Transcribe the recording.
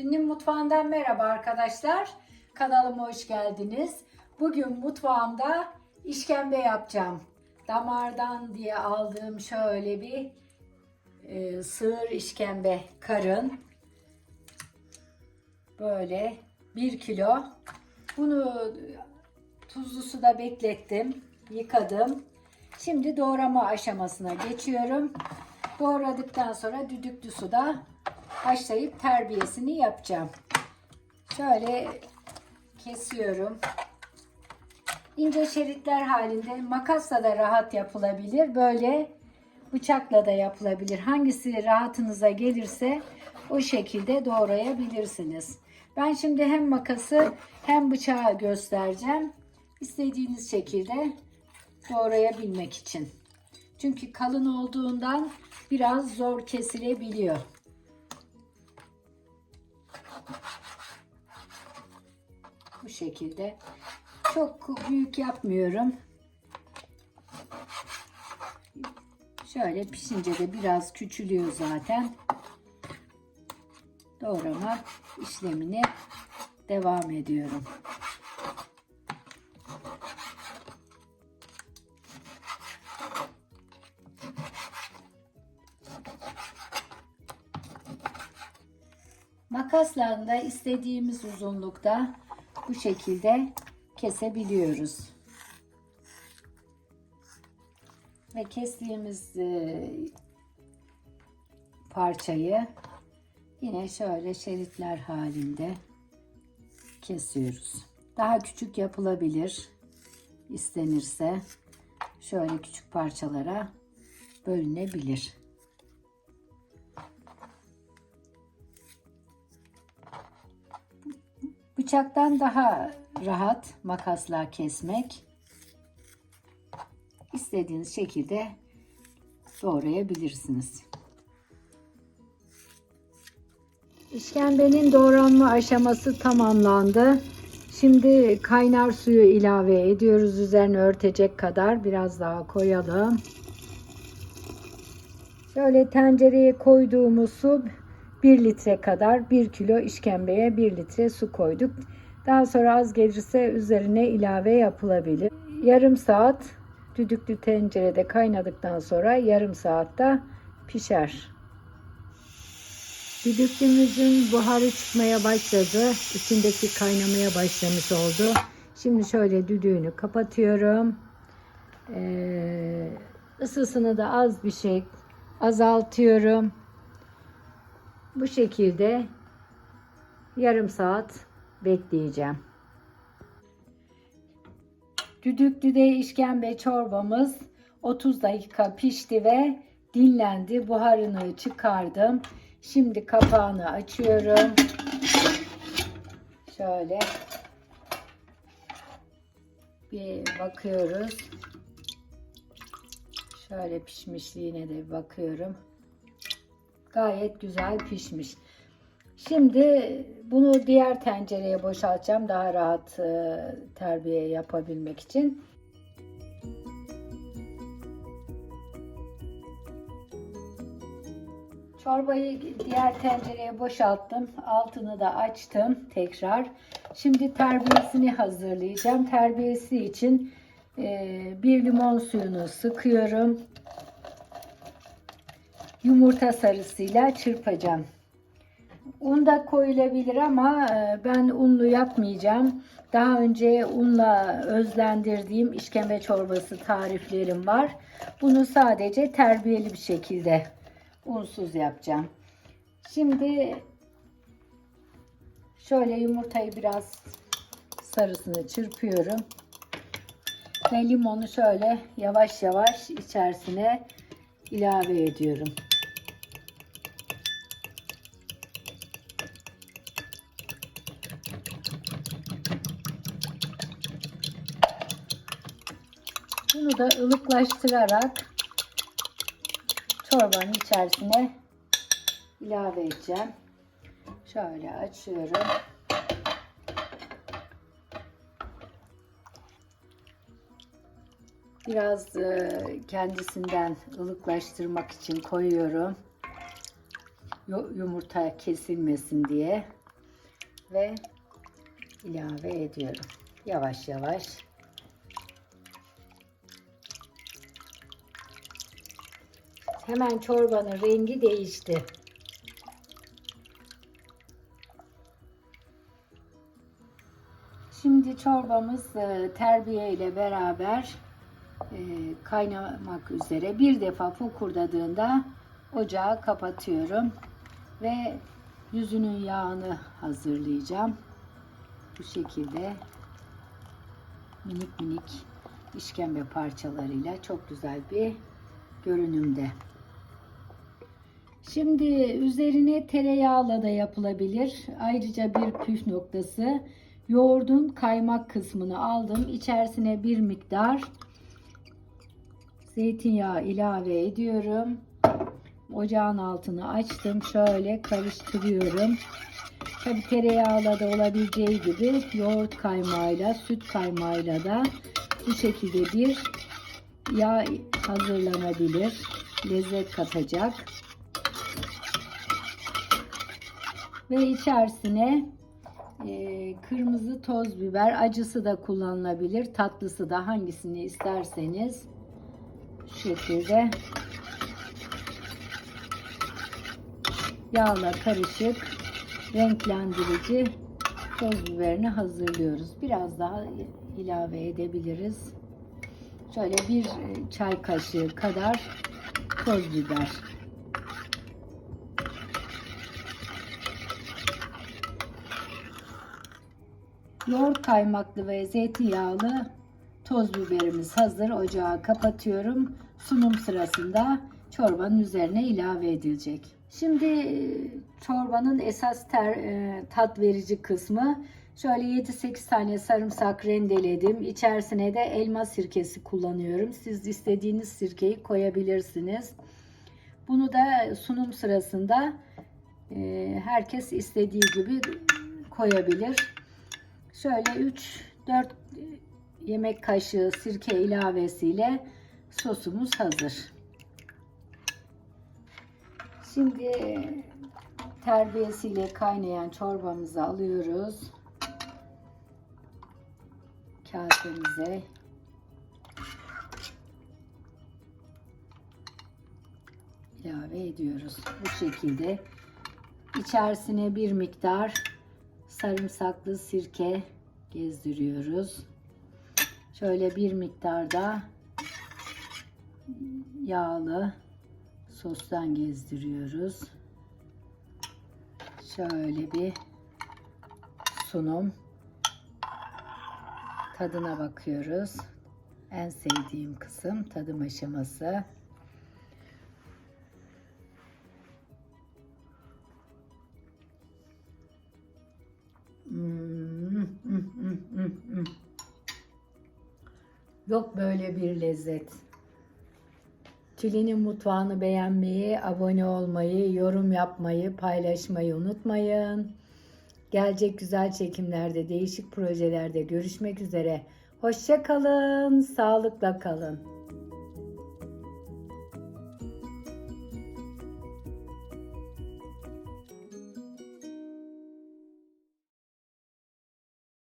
Tünnin Mutfağı'ndan merhaba arkadaşlar. Kanalıma hoş geldiniz. Bugün mutfağımda işkembe yapacağım. Damardan diye aldığım şöyle bir e, sığır işkembe karın. Böyle 1 kilo. Bunu tuzlu suda beklettim. Yıkadım. Şimdi doğrama aşamasına geçiyorum. Doğradıktan sonra düdüklü suda haşlayıp terbiyesini yapacağım. Şöyle kesiyorum. İnce şeritler halinde makasla da rahat yapılabilir. Böyle bıçakla da yapılabilir. Hangisi rahatınıza gelirse o şekilde doğrayabilirsiniz. Ben şimdi hem makası hem bıçağı göstereceğim. İstediğiniz şekilde doğrayabilmek için. Çünkü kalın olduğundan biraz zor kesilebiliyor. Bu şekilde. Çok büyük yapmıyorum. Şöyle pişince de biraz küçülüyor zaten. Doğrama işlemini devam ediyorum. Makasla da istediğimiz uzunlukta bu şekilde kesebiliyoruz. Ve kestiğimiz e, parçayı yine şöyle şeritler halinde kesiyoruz. Daha küçük yapılabilir istenirse. Şöyle küçük parçalara bölünebilir. Bıçaktan daha rahat makasla kesmek. İstediğiniz şekilde doğrayabilirsiniz. İşkembenin doğranma aşaması tamamlandı. Şimdi kaynar suyu ilave ediyoruz. Üzerine örtecek kadar biraz daha koyalım. Şöyle tencereye koyduğumuz su 1 litre kadar 1 kilo işkembeye 1 litre su koyduk. Daha sonra az gelirse üzerine ilave yapılabilir. Yarım saat düdüklü tencerede kaynadıktan sonra yarım saatte pişer. Düdüklümüzün buharı çıkmaya başladı. İçindeki kaynamaya başlamış oldu. Şimdi şöyle düdüğünü kapatıyorum. Ee, ısısını da az bir şey azaltıyorum. Bu şekilde yarım saat bekleyeceğim. Düdüklüde işkembe çorbamız 30 dakika pişti ve dinlendi. Buharını çıkardım. Şimdi kapağını açıyorum. Şöyle bir bakıyoruz. Şöyle pişmişliğine de bakıyorum. Gayet güzel pişmiş. Şimdi bunu diğer tencereye boşaltacağım daha rahat e, terbiye yapabilmek için. Çorbayı diğer tencereye boşalttım. Altını da açtım tekrar. Şimdi terbiyesini hazırlayacağım. Terbiyesi için e, bir limon suyunu sıkıyorum. Yumurta sarısıyla çırpacağım. Un da koyulabilir ama e, ben unlu yapmayacağım. Daha önce unla özlendirdiğim işkembe çorbası tariflerim var. Bunu sadece terbiyeli bir şekilde unsuz yapacağım. Şimdi şöyle yumurtayı biraz sarısını çırpıyorum. Ve limonu şöyle yavaş yavaş içerisine ilave ediyorum. Bunu da ılıklaştırarak çorbanın içerisine ilave edeceğim. Şöyle açıyorum. Biraz e, kendisinden ılıklaştırmak için koyuyorum. Yu- Yumurta kesilmesin diye. ve ilave ediyorum. Yavaş yavaş. Hemen çorbanın rengi değişti. Şimdi çorbamız e, terbiye ile beraber e, kaynamak üzere. Bir defa fokurdadığında ocağı kapatıyorum ve yüzünün yağını hazırlayacağım. Bu şekilde minik minik işkembe parçalarıyla çok güzel bir görünümde. Şimdi üzerine tereyağla da yapılabilir. Ayrıca bir püf noktası yoğurdun kaymak kısmını aldım. İçerisine bir miktar zeytinyağı ilave ediyorum. Ocağın altını açtım. Şöyle karıştırıyorum. Tabi tereyağla da olabileceği gibi yoğurt kaymağıyla, süt kaymağıyla da bu şekilde bir yağ hazırlanabilir. Lezzet katacak. Ve içerisine e, kırmızı toz biber, acısı da kullanılabilir, tatlısı da hangisini isterseniz şu şekilde yağla karışık renklendirici toz biberini hazırlıyoruz. Biraz daha ilave edebiliriz. Şöyle bir çay kaşığı kadar toz biber. Yoğurt kaymaklı ve zeytinyağlı toz biberimiz hazır. Ocağı kapatıyorum. Sunum sırasında çorbanın üzerine ilave edilecek. Şimdi e, çorbanın esas ter, e, tat verici kısmı şöyle 7-8 tane sarımsak rendeledim. İçerisine de elma sirkesi kullanıyorum. Siz istediğiniz sirkeyi koyabilirsiniz. Bunu da sunum sırasında e, herkes istediği gibi koyabilir. Şöyle 3-4 yemek kaşığı sirke ilavesiyle sosumuz hazır. Şimdi terbiyesiyle kaynayan çorbamızı alıyoruz. Kasemize ilave ediyoruz. Bu şekilde içerisine bir miktar sarımsaklı sirke gezdiriyoruz. Şöyle bir miktar da yağlı sostan gezdiriyoruz. Şöyle bir sunum. Tadına bakıyoruz. En sevdiğim kısım tadım aşaması. Yok böyle bir lezzet. Tülin'in mutfağını beğenmeyi, abone olmayı, yorum yapmayı, paylaşmayı unutmayın. Gelecek güzel çekimlerde, değişik projelerde görüşmek üzere. Hoşça kalın, sağlıkla kalın.